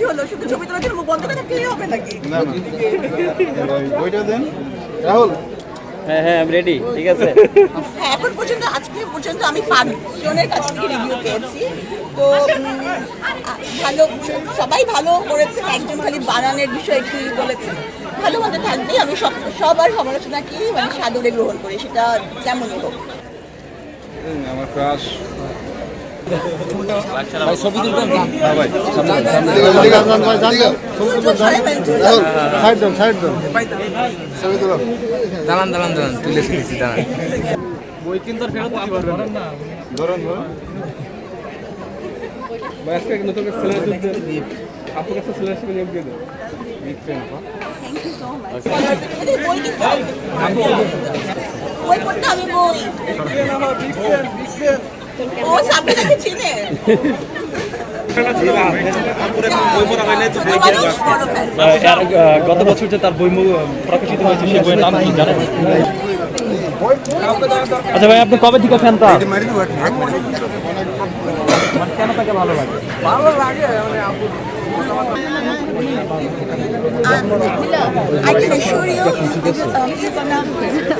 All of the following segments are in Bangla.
কি হলো? শুধু ছবি তোলার জন্য বন্ধ করে থাকলেই হবে নাকি? বইটা দেন। রাহুল। হ্যাঁ হ্যাঁ আমি রেডি ঠিক আছে। হ্যাঁ, এখন পর্যন্ত আজকে পর্যন্ত আমি পাঁচজনের কাছ থেকে রিভিউ পেয়েছি। তো ভালো সবাই ভালো করেছে একজন খালি বানানের বিষয়ে কি বলেছে ভালো মতো থাকবে আমি সব সবার সমালোচনাকে মানে সাদরে গ্রহণ করি সেটা যেমনই হোক। আমার ক্রাশ দাঁড়ান দাঁড়ান দাঁড়ান তুলে ফেলেছি দাঁড়ান বই কিন্তু আর ফেরত দিতে পারবেন না ধরুন ধরুন আজকে নতুন একটা ছেলে তুলতে কাছে ছেলে নিয়োগ দিয়ে দেন বই কিনতে হবে। বই পড়তে হবে বই ও চিনে। গত বছর যে তার বই প্রকাশিত হয়েছে সেই বইয়ের নাম কি জানেন আচ্ছা ভাই আপনি কবে থেকে ফ্যান মানে কেন তাকে ভালো লাগে I can assure you, it. কোনো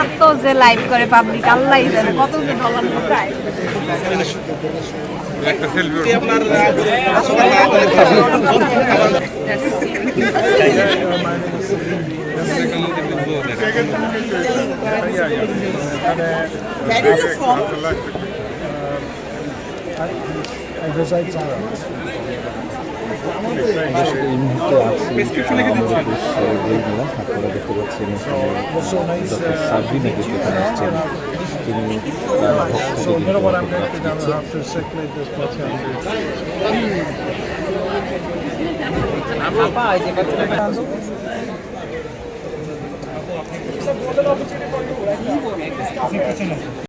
এত যে লাইভ করে পাবলিক আল্লাহ জানে কত যে ডলার ঢুকায় Where are you from? এই মুহূর্তে আছি বাংলাদেশ আপনারা দেখতে পাচ্ছেন ডক্টর সাবরিনা তিনি ভক্তদের দিচ্ছেন।